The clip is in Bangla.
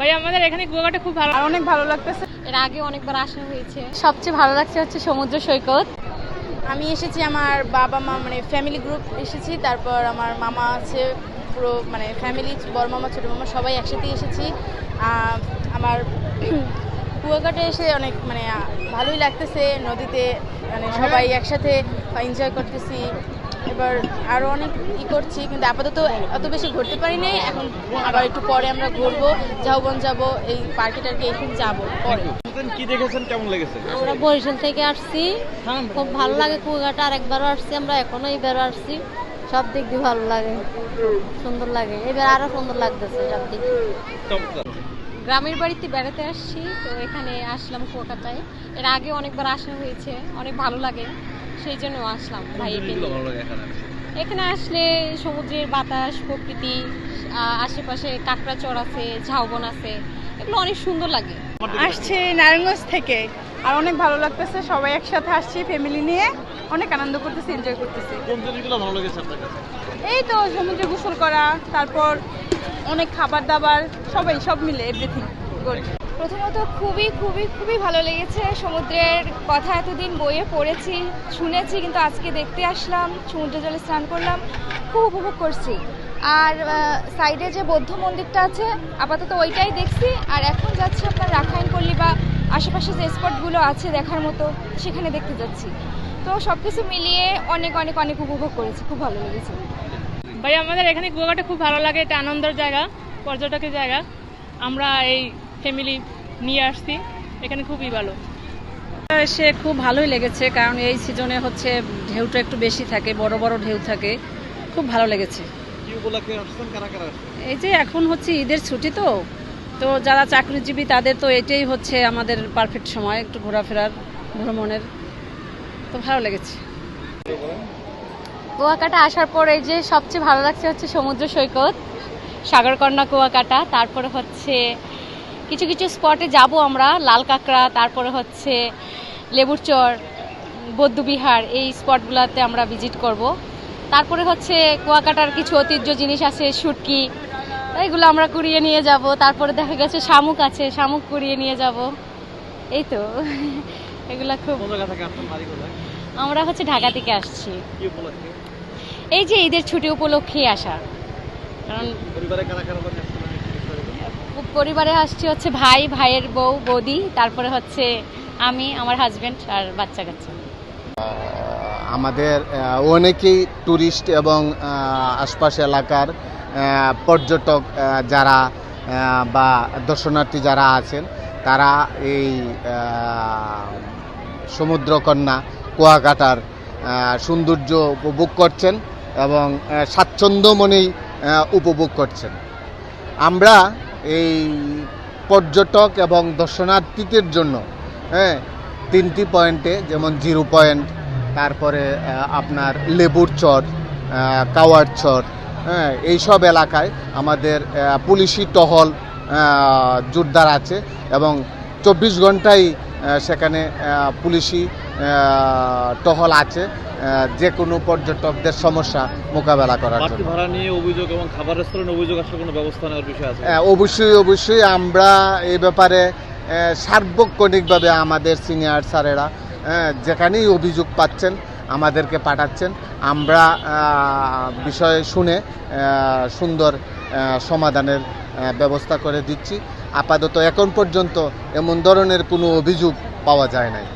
ভাই আমাদের এখানে কুয়াকাটা খুব ভালো আর অনেক ভালো লাগতেছে। এর আগে অনেকবার আসা হয়েছে। সবচেয়ে ভালো লাগছে হচ্ছে সমুদ্র সৈকত। আমি এসেছি আমার বাবা মা মানে ফ্যামিলি গ্রুপ এসেছি তারপর আমার মামা আছে পুরো মানে ফ্যামিলি বড় মামা ছোটো মামা সবাই একসাথে এসেছি। আমার কুয়াকাটা এসে অনেক মানে ভালোই লাগতেছে নদীতে মানে সবাই একসাথে এনজয় করতেছি। এবার আরও অনেক ই করছি কিন্তু আপাতত অত বেশি ঘুরতে পারি নাই এখন আবার একটু পরে আমরা ঘুরবো ঝাউবন যাব এই পার্কে টার্কে এখন যাব পরে। কি দেখেছেন কেমন লেগেছে? আমরা বরিশাল থেকে আসছি খুব ভালো লাগে কুয়াকাটা আর একবারও আসছি আমরা এখনও এবারও আসছি। সব দিক দিয়ে ভালো লাগে সুন্দর লাগে এবার আরও সুন্দর লাগতেছে সব দিক। গ্রামের বাড়িতে বেড়াতে আসছি তো এখানে আসলাম কুয়াকাটায়। এর আগে অনেকবার আসা হয়েছে অনেক ভালো লাগে। সেই জন্য আসলাম এখানে? আসলে সমুদ্রের বাতাস প্রকৃতি আশেপাশে কাঁকড়া চর আছে ঝাউবন আছে এগুলো অনেক সুন্দর লাগে। আসছি নারায়ণগঞ্জ থেকে। আর অনেক ভালো লাগতেছে সবাই একসাথে আসছি ফ্যামিলি নিয়ে। অনেক আনন্দ করতেছি এনজয় করতেছি। ভালো লেগেছে আপনার কাছে? এই তো সমুদ্রে গোসল করা তারপর অনেক খাবার দাবার সবাই সব মিলে এভরিথিং গুড প্রথমত খুবই খুবই খুবই ভালো লেগেছে। সমুদ্রের কথা এতদিন বইয়ে পড়েছি, শুনেছি, কিন্তু আজকে দেখতে আসলাম, সমুদ্র জলে স্নান করলাম, খুব উপভোগ করছি। আর সাইডে যে বৌদ্ধ মন্দিরটা আছে, আপাতত ওইটাই দেখছি। আর এখন যাচ্ছি আপনার রাখাইন পল্লী বা আশেপাশে যে স্পটগুলো আছে দেখার মতো, সেখানে দেখতে যাচ্ছি। তো সব কিছু মিলিয়ে অনেক অনেক অনেক উপভোগ করেছি, খুব ভালো লেগেছে। ভাই, আমাদের এখানে কুয়াকাটা খুব ভালো লাগে, এটা আনন্দের জায়গা, পর্যটকের জায়গা। আমরা এই ফ্যামিলি নিয়ে আসছি। এখানে খুবই ভালো। এসে খুব ভালোই লেগেছে কারণ এই সিজনে হচ্ছে ঢেউটা একটু বেশি থাকে বড় বড় ঢেউ থাকে। খুব ভালো লেগেছে। এই যে এখন হচ্ছে ঈদের ছুটি তো তো যারা চাকরিজীবী তাদের তো এটাই হচ্ছে আমাদের পারফেক্ট সময় একটু ঘোরাফেরার ভ্রমণের। তো ভালো লেগেছে। কুয়াকাটা আসার পরে যে সবচেয়ে ভালো লাগছে হচ্ছে সমুদ্র সৈকত সাগরকন্যা কুয়াকাটা তারপরে হচ্ছে কিছু কিছু স্পটে যাব আমরা লাল কাঁকড়া তারপরে হচ্ছে লেবুর চর বৌদ্ধবিহার এই স্পটগুলোতে আমরা ভিজিট করব। তারপরে হচ্ছে কুয়াকাটার কিছু ঐতিহ্য জিনিস আছে শুটকি এইগুলো আমরা কুড়িয়ে নিয়ে যাব। তারপরে দেখা গেছে শামুক আছে শামুক কুড়িয়ে নিয়ে যাব। এই তো এগুলা খুব আমরা হচ্ছে ঢাকা থেকে আসছি। এই যে ঈদের ছুটি উপলক্ষেই আসা। কারণ পরিবারে আসছি হচ্ছে ভাই, ভাইয়ের বউ, বৌদি, তারপরে হচ্ছে আমি, আমার হাজবেন্ড আর বাচ্চা কাচ্চা। আমাদের অনেকেই ট্যুরিস্ট এবং আশপাশ এলাকার পর্যটক যারা বা দর্শনার্থী যারা আছেন, তারা এই সমুদ্রকন্যা, কুয়াকাটার সৌন্দর্য উপভোগ করছেন এবং স্বাচ্ছন্দ্যমনেই উপভোগ করছেন। আমরা এই পর্যটক এবং দর্শনার্থীদের জন্য হ্যাঁ তিনটি পয়েন্টে যেমন জিরো পয়েন্ট তারপরে আপনার লেবুর চর কাওয়ার চর হ্যাঁ এইসব এলাকায় আমাদের পুলিশি টহল জোরদার আছে এবং চব্বিশ ঘন্টাই সেখানে পুলিশি টহল আছে যে কোনো পর্যটকদের সমস্যা মোকাবেলা করার জন্য। ভাড়া নিয়ে অভিযোগ এবং খাবার রেস্টুরেন্ট অভিযোগ আসার কোনো ব্যবস্থা নেওয়ার বিষয় আছে? হ্যাঁ, অবশ্যই অবশ্যই আমরা এই ব্যাপারে সার্বক্ষণিকভাবে আমাদের সিনিয়র স্যারেরা আহ, যেখানেই অভিযোগ পাচ্ছেন আমাদেরকে পাঠাচ্ছেন। আমরা বিষয়ে শুনে সুন্দর সমাধানের ব্যবস্থা করে দিচ্ছি। আপাতত এখন পর্যন্ত এমন ধরনের কোনো অভিযোগ পাওয়া যায় নাই।